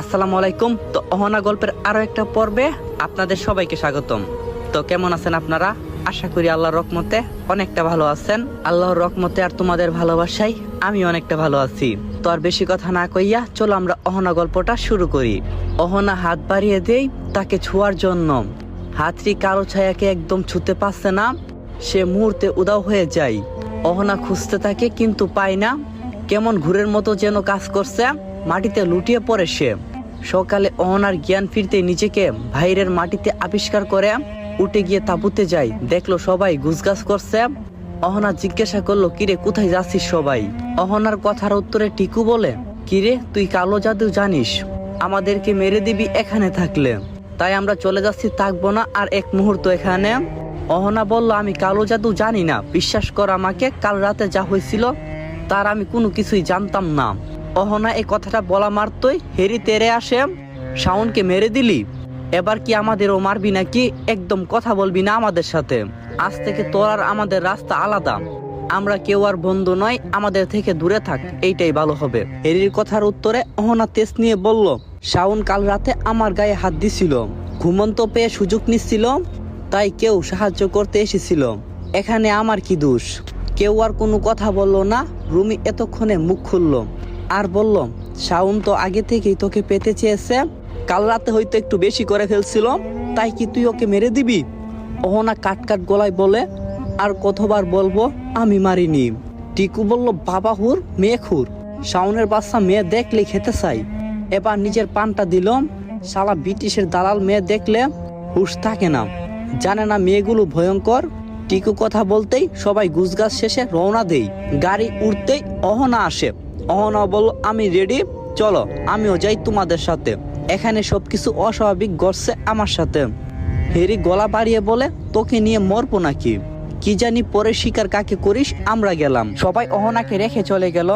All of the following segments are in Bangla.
আসসালামু আলাইকুম। তো অহনা গল্পের আরও একটা পর্বে আপনাদের সবাইকে স্বাগতম। তো কেমন আছেন আপনারা? আশা করি আল্লাহর রকমতে অনেকটা ভালো আছেন। আল্লাহর রকমতে আর তোমাদের ভালোবাসাই আমি অনেকটা ভালো আছি। তো আর বেশি কথা না কইয়া চলো আমরা অহনা গল্পটা শুরু করি। অহনা হাত বাড়িয়ে দেই তাকে ছোঁয়ার জন্য। হাতটি কালো ছায়াকে একদম ছুতে পারছে না। সে মুহূর্তে উদাও হয়ে যায়। অহনা খুঁজতে থাকে কিন্তু পায় না। কেমন ঘুরের মতো যেন কাজ করছে, মাটিতে লুটিয়ে পড়ে সে। সকালে অহনার জ্ঞান ফিরতে নিজেকে ভাইরের মাটিতে আবিষ্কার করে, উঠে গিয়ে তাঁবুতে যায়, দেখল সবাই গুছগাছ করছে। অহনা জিজ্ঞাসা করল, কিরে, কোথায় যাচ্ছিস সবাই? অহনার কথার উত্তরে টিকু বলে, কিরে, তুই কালো জাদু জানিস, আমাদেরকে মেরে দিবি এখানে থাকলে। তাই আমরা চলে যাচ্ছি থাকব না আর এক মুহূর্ত এখানে। অহনা বলল, আমি কালো জাদু জানি না, বিশ্বাস কর আমাকে, কাল রাতে যা হয়েছিল, তার আমি কোনো কিছুই জানতাম না। অহনা এই কথাটা বলা মারতই হেরি তেরে আসে, শাওনকে মেরে দিলি। এবার কি আমাদেরও মারবি নাকি একদম কথা বলবি না আমাদের সাথে? আজ থেকে তোর আর আমাদের রাস্তা আলাদা। আমরা কেউ আর বন্ধু নয়, আমাদের থেকে দূরে থাক, এইটাই ভালো হবে। হেরির কথার উত্তরে অহনা তেজ নিয়ে বলল, শাওন কাল রাতে আমার গায়ে হাত দিছিল। ঘুমন্ত পেয়ে সুযোগ নিচ্ছিল, তাই কেউ সাহায্য করতে এসেছিল। এখানে আমার কি দোষ? কেউ আর কোনো কথা বলল না, রুমি এতক্ষণে মুখ খুলল। আর বলল, শাওন তো আগে থেকেই তোকে পেতে চেয়েছে। কাল রাতে হয়তো একটু বেশি করে ফেলছিল তাই কি তুই ওকে মেরে দিবি? অহনা কাট কাট গলায় বলে, আর কতবার বলব, আমি মারিনি। টিকু বলল, বাবা হুর, মেয়ে খুর। শাওনের বাচ্চা মেয়ে দেখলে খেতে চাই। এবার নিজের পানটা দিল। শালা ব্রিটিশের দালাল মেয়ে দেখলে হুশ থাকে না। জানে না মেয়েগুলো ভয়ঙ্কর। টিকু কথা বলতেই সবাই গুজগাছ শেষে রওনা দেই গাড়ি উঠতেই অহনা আসে। অহনা বলল আমি রেডি চলো, আমিও যাই তোমাদের সাথে। এখানে সবকিছু অস্বাভাবিক ঘটছে আমার সাথে। হেরি গলা বাড়িয়ে বলে, তোকে নিয়ে মরবো নাকি? কি জানি পরে শিকার কাকে করিস, আমরা গেলাম। সবাই অহনাকে রেখে চলে গেল।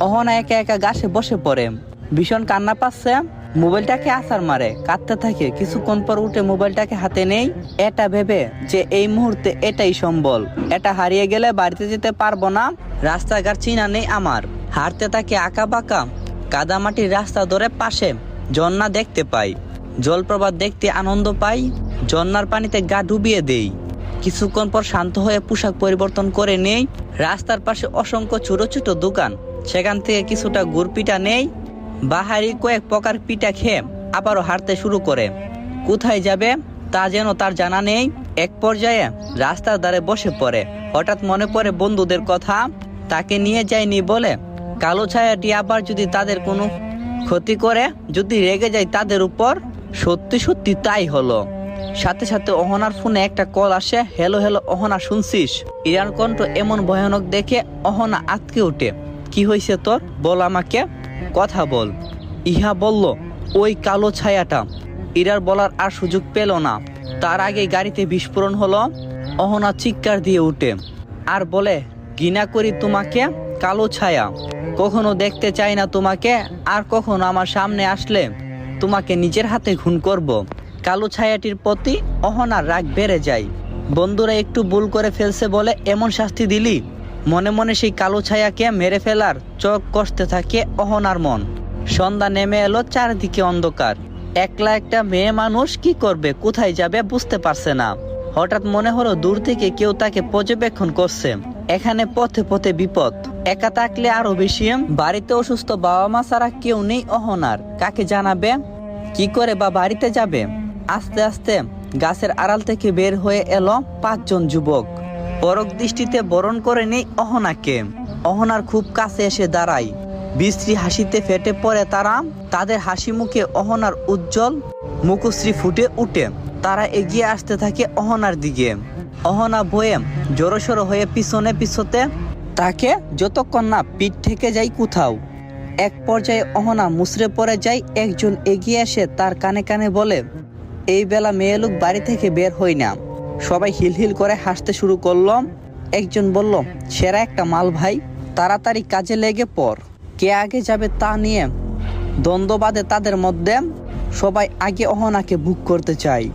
অহনা একা একা গাছে বসে পড়ে। ভীষণ কান্না পাচ্ছে। মোবাইলটাকে আসার মারে, কাঁদতে থাকে। কিছুক্ষণ পর উঠে মোবাইলটাকে হাতে নেই। এটা ভেবে যে এই মুহূর্তে এটাই সম্বল। এটা হারিয়ে গেলে বাড়িতে যেতে পারব না। রাস্তাঘাট চিনা নেই আমার। হারতে থাকে আঁকা বাঁকা কাদামাটির রাস্তা ধরে পাশে ঝর্ণা দেখতে পাই। জলপ্রপাত দেখতে আনন্দ পাই, ঝর্ণার পানিতে গা ডুবিয়ে দেই। কিছুক্ষণ পর শান্ত হয়ে পোশাক পরিবর্তন করে নেই, রাস্তার পাশে অসংখ্য ছোট ছোট দোকান। সেখান থেকে কিছুটা গুড় পিঠা নেই, বাহারি কয়েক প্রকার পিঠা খেয়ে আবারও হাঁটতে শুরু করে। কোথায় যাবে তা যেন তার জানা নেই, এক পর্যায়ে রাস্তার ধারে বসে পড়ে। হঠাৎ মনে পড়ে বন্ধুদের কথা, তাকে নিয়ে যায়নি বলে কালো ছায়াটি আবার যদি তাদের কোনো ক্ষতি করে, যদি রেগে যায় তাদের উপর, সত্যি সত্যি তাই হলো। সাথে সাথে অহনার ফোনে একটা কল আসে, হ্যালো হ্যালো, অহনা, শুনছিস? ইরান কণ্ঠ এমন ভয়ানক দেখে অহনা আটকে ওঠে। কি হয়েছে তোর? বল আমাকে, কথা বল। ইহা বলল, ওই কালো ছায়াটা। ইরার বলার আর সুযোগ পেল না। তার আগে গাড়িতে বিস্ফোরণ হলো, অহনা চিৎকার দিয়ে উঠে। আর বলে, ঘৃণা করি তোমাকে, কালো ছায়া। কখনো দেখতে চাই না তোমাকে, আর কখনো আমার সামনে আসলে তোমাকে নিজের হাতে খুন করব। কালো ছায়াটির প্রতি অহনার রাগ বেড়ে যায়। বন্ধুরা একটু ভুল করে ফেলছে বলে এমন শাস্তি দিলি? মনে মনে সেই কালো ছায়াকে মেরে ফেলার চোখ কষতে থাকে অহনার মন। সন্ধ্যা নেমে এলো চারিদিকে অন্ধকার। একলা একটা মেয়ে মানুষ কি করবে, কোথায় যাবে বুঝতে পারছে না। হঠাৎ মনে হলো দূর থেকে কেউ তাকে পর্যবেক্ষণ করছে। এখানে পথে পথে বিপদ। একা থাকলে আরও বেশি। বাড়িতে অসুস্থ বাবা মা ছাড়া কেউ নেই অহনার। কাকে জানাবে? কি করে বা বাড়িতে যাবে? আস্তে আস্তে গাছের আড়াল থেকে বের হয়ে এলো পাঁচজন যুবক। পরক দৃষ্টিতে বরণ করে নেই অহনাকে। অহনার খুব কাছে এসে দাঁড়ায়। বিশ্রী হাসিতে ফেটে পড়ে তারা। তাদের হাসি মুখে অহনার উজ্জ্বল মুখশ্রী ফুটে উঠে। তারা এগিয়ে আসতে থাকে অহনার দিকে। অহনা বয়ে জড়সড় হয়ে পিছনে পিছতে তাকে যতক্ষণ না পিঠ থেকে যাই কোথাও। এক পর্যায়ে অহনা মুসরে পড়ে যায়, একজন এগিয়ে এসে তার কানে কানে বলে, এই বেলা মেয়ে লোক বাড়ি থেকে বের হই না। সবাই হিল হিল করে হাসতে শুরু করল। একজন বলল, সেরা একটা মাল ভাই, তাড়াতাড়ি কাজে লেগে পর কে আগে যাবে তা নিয়ে দ্বন্দ্ব বাদে তাদের মধ্যে সবাই আগে অহনাকে বুক করতে চায়।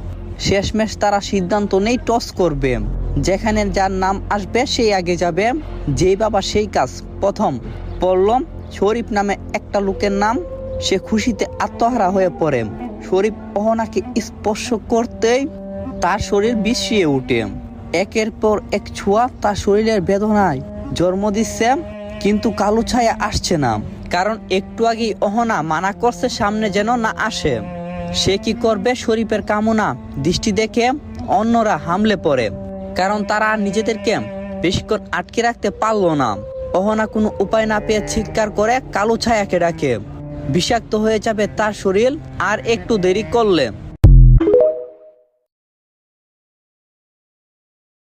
শেষমেশ তারা সিদ্ধান্ত নেই টস করবে। যেখানে যার নাম আসবে সেই আগে যাবে। যেই বাবা সেই কাজ। প্রথম পড়ল শরীফ নামে একটা লোকের নাম। সে খুশিতে আত্মহারা হয়ে পড়ে। শরীফ অহনাকে স্পর্শ করতেই তার শরীর বিষিয়ে ওঠে। একের পর এক ছোঁয়া তার শরীরের বেদনায় জন্ম দিচ্ছে, কিন্তু কালো ছায়া আসছে না। কারণ একটু আগেই অহনা মানা করছে সামনে যেন না আসে। সে কি করবে? শরীফের কামনা, দৃষ্টি দেখে অন্যরা হামলে পড়ে। কারণ তারা আর নিজেদেরকে বেশিক্ষণ আটকে রাখতে পারল না। অহনা কোনো উপায় না পেয়ে চিৎকার করে কালো ছায়াকে ডাকে। বিষাক্ত হয়ে যাবে তার শরীর, আর একটু দেরি করলে